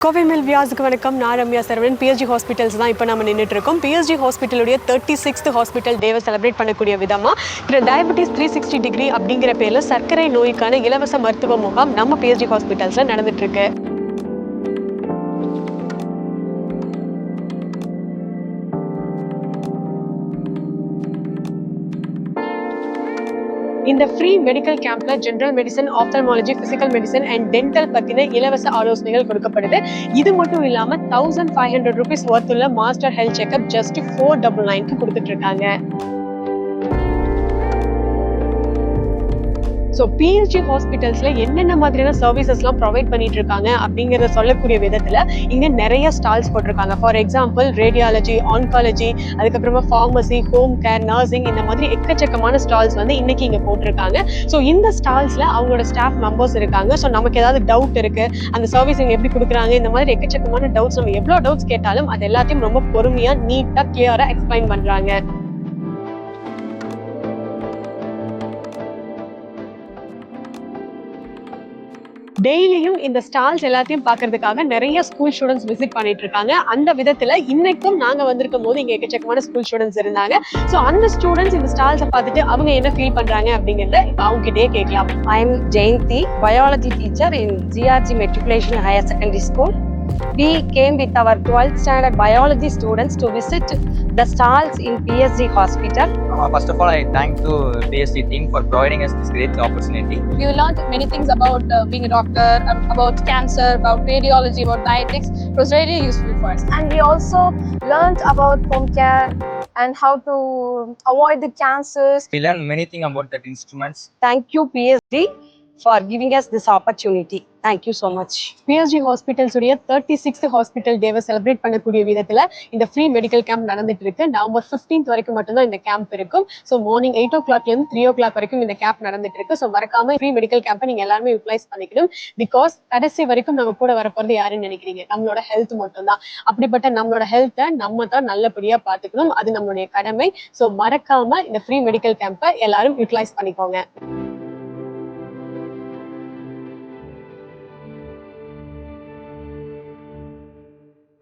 Kovai mill வியாஸுக்கு வணக்கம். நான் Ramya Saravanan. PSG hospitals தான் இப்போ நம்ம நின்றுட்டு இருக்கோம் பிஎஸ்ஜி ஹாஸ்பிட்டலுடைய தேர்ட்டி சிக்ஸ்த் ஹாஸ்பிட்டல் டேவை செலிப்ரேட் பண்ணக்கூடிய விதமாக இப்போ டயபெட்டிஸ் த்ரீ சிக்ஸ்டி டிகிரி அப்படிங்கிற பேரில் சர்க்கரை நோய்க்கான இலவச மருத்துவ முகாம் நம்ம பிஎஸ்ஜி ஹாஸ்பிட்டல்ஸில் நடந்துட்டு இருக்கு இந்த ஃப்ரீ மெடிக்கல் கேம்ப்ல general medicine ophthalmology physical medicine and dental பத்தின இலவச ஆலோசனைகள் கொடுக்கப்படுது. இது மட்டும் இல்லாம thousand five hundred rupees ஒர்த்துள்ள master health checkup just four double நைன்க்கு கொடுத்துட்டு இருக்காங்க. ஸோ பிஎஸ்ஜி ஹாஸ்பிட்டல்ஸில் என்னென்ன மாதிரியான சர்வீசஸ்லாம் ப்ரொவைட் பண்ணிட்டு இருக்காங்க அப்படிங்கிறத சொல்லக்கூடிய விதத்தில் இங்கே நிறைய ஸ்டால்ஸ் போட்டிருக்காங்க. ஃபார் எக்ஸாம்பிள் ரேடியாலஜி ஆன்காலஜி அதுக்கப்புறமா ஃபார்மசி ஹோம் கேர் நர்சிங் இந்த மாதிரி எக்கச்சக்கமான ஸ்டால்ஸ் வந்து இன்னைக்கு இங்கே போட்டிருக்காங்க. ஸோ இந்த ஸ்டால்ஸில் அவங்களோட ஸ்டாஃப் மெம்பர்ஸ் இருக்காங்க. ஸோ நமக்கு ஏதாவது டவுட் இருக்கு அந்த சர்வீஸ் இங்கே எப்படி கொடுக்குறாங்க இந்த மாதிரி எக்கச்சக்கமான டவுட்ஸ் நம்ம எவ்வளோ டவுட்ஸ் கேட்டாலும் அது எல்லாத்தையும் ரொம்ப பொறுமையாக நீட்டாக கிளியராக எக்ஸ்பிளைன் பண்ணுறாங்க டெய்லியும் இந்த ஸ்டால்ஸ் எல்லாத்தையும் பார்க்கறதுக்காக நிறைய ஸ்கூல் ஸ்டூடெண்ட்ஸ் விசிட் பண்ணிட்டு இருக்காங்க அந்த விதத்துல இன்னைக்கும் நாங்க வந்திருக்கும் போது இங்க எக்கச்சக்கமான ஸ்கூல் ஸ்டூடெண்ட்ஸ் இருந்தாங்க. ஸோ அந்த ஸ்டூடெண்ட்ஸ் இந்த ஸ்டால்ஸை பார்த்துட்டு அவங்க என்ன ஃபீல் பண்றாங்க அப்படிங்கறத அவங்க கிட்டே கேட்கலாம். I am Jayanthi biology teacher in GRG matriculation higher secondary school We came with our 12th standard biology students to visit the stalls in PSG Hospital. Uh, first of all, I thank to BSc team for providing us this great opportunity. we learned many things about uh, being a doctor, um, about cancer, about radiology, about dietetics. It was really useful for us. and we also learned about home care and how to avoid the cancers We learned many things about that instruments. Thank you, PSG, for giving us this opportunity thank you so much PSG hospitals உடைய thirty sixth hospital டேவை celebrate பண்ணக்கூடிய விதத்தில் இந்த free medical camp நடந்துட்டு இருக்கு November fifteenth வரைக்கும் மட்டும்தான் இந்த கேம்ப் இருக்கும். ஸோ மார்னிங் எயிட் ஓ கிளாக்ல இருந்து த்ரீ ஓ கிளாக் வரைக்கும் இந்த கேம்ப் நடந்துட்டு இருக்கு ஸோ மறக்காம ஃப்ரீ மெடிக்கல் கேம்பை நீங்கள் எல்லாருமே யூட்டிலைஸ் பண்ணிக்கணும். பிகாஸ் கடைசி வரைக்கும் நம்ம கூட வர யாருன்னு நினைக்கிறீங்க? நம்மளோட ஹெல்த் மட்டும்தான். அப்படிப்பட்ட நம்மளோட ஹெல்த்தை நம்ம தான் நல்லபடியா பார்த்துக்கணும். அது நம்மளுடைய கடமை. ஸோ மறக்காம இந்த ஃப்ரீ மெடிக்கல் கேம்பை எல்லாரும் யூட்டிலைஸ் பண்ணிக்கோங்க.